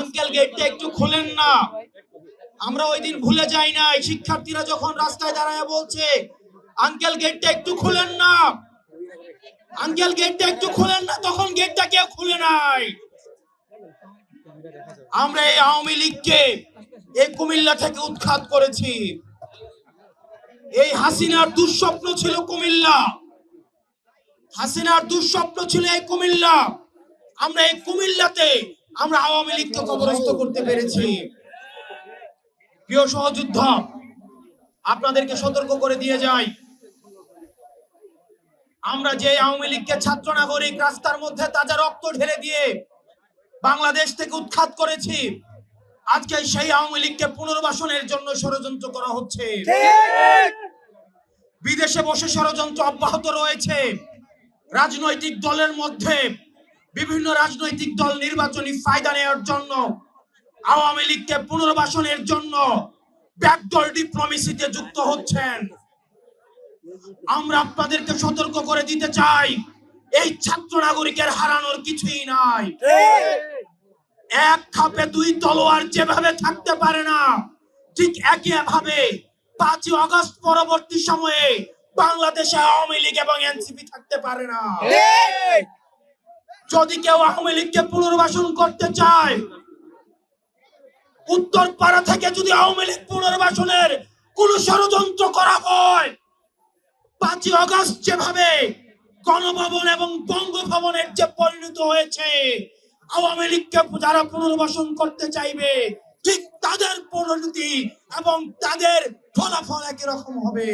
Uncle গেটটা একটু খুলেন না। আমরা ওই দিন ভুলে যাই নাই, শিক্ষার্থীরা যখন রাস্তায় দাঁড়ায় বলছে, আঙ্কেল গেটটা একটু খুলেন না। আঙ্কেল গেটটা একটু খুলেন না? তখন গেটটা কেউ খুলে নাই। আমরা এই আওয়ামী লীগকে এই কুমিল্লা থেকে উৎখাত করেছি। এই হাসিনার দুঃস্বপ্ন ছিল কুমিল্লা। হাসিনার দুঃস্বপ্ন ছিল এই কুমিল্লা। আমরা এই কুমিল্লাতে আমরা আওয়ামী লীগকে কবরস্থ করতে পেরেছি। প্রিয় সহযোদ্ধা আপনাদেরকে সতর্ক করে দিয়ে যাই। আমরা যে আওয়ামী লীগকে ছাত্র নাগরিক রাস্তার মধ্যে তাজা রক্ত ঢেলে দিয়ে বাংলাদেশ থেকে উৎখাত করেছি আজকে সেই আওয়ামী লীগকে পুনর্বাসনের জন্য ষড়যন্ত্র করা হচ্ছে। বিদেশে বসে ষড়যন্ত্র অব্যাহত রয়েছে। রাজনৈতিক দলের মধ্যে বিভিন্ন রাজনৈতিক দল নির্বাচনী ফায়দা নেওয়ার জন্য, আওয়ামী লীগকে পুনর্বাসনের জন্য ডিপ্লোমেসিতে যুক্ত হচ্ছেন। আমরা আপনাদেরকে সতর্ক করে দিতে চাই, এই ছাত্র নাগরিকের হারানোর কিছুই নাই। এক খাপে দুই তলোয়ার যেভাবে থাকতে পারে না, ঠিক একই ভাবে পাঁচই আগস্ট পরবর্তী সময়ে বাংলাদেশে আওয়ামী লীগ এবং এনসিপি থাকতে পারে না। যদি কেউ আওয়ামী লীগকে পুনর্বাসন করতে চায়, উত্তর পাড়া থেকে যদি আওয়ামী লীগ পুনর্বাসনের কোন ষড়যন্ত্র করা হয়, পাঁচই আগস্ট যেভাবে গণভবন এবং বঙ্গভবনের যে পরিণত হয়েছে, আওয়ামী লীগকে যারা পুনর্বাসন করতে চাইবে, ঠিক তাদের পরিণতি এবং তাদের ফলাফল একই রকম হবে।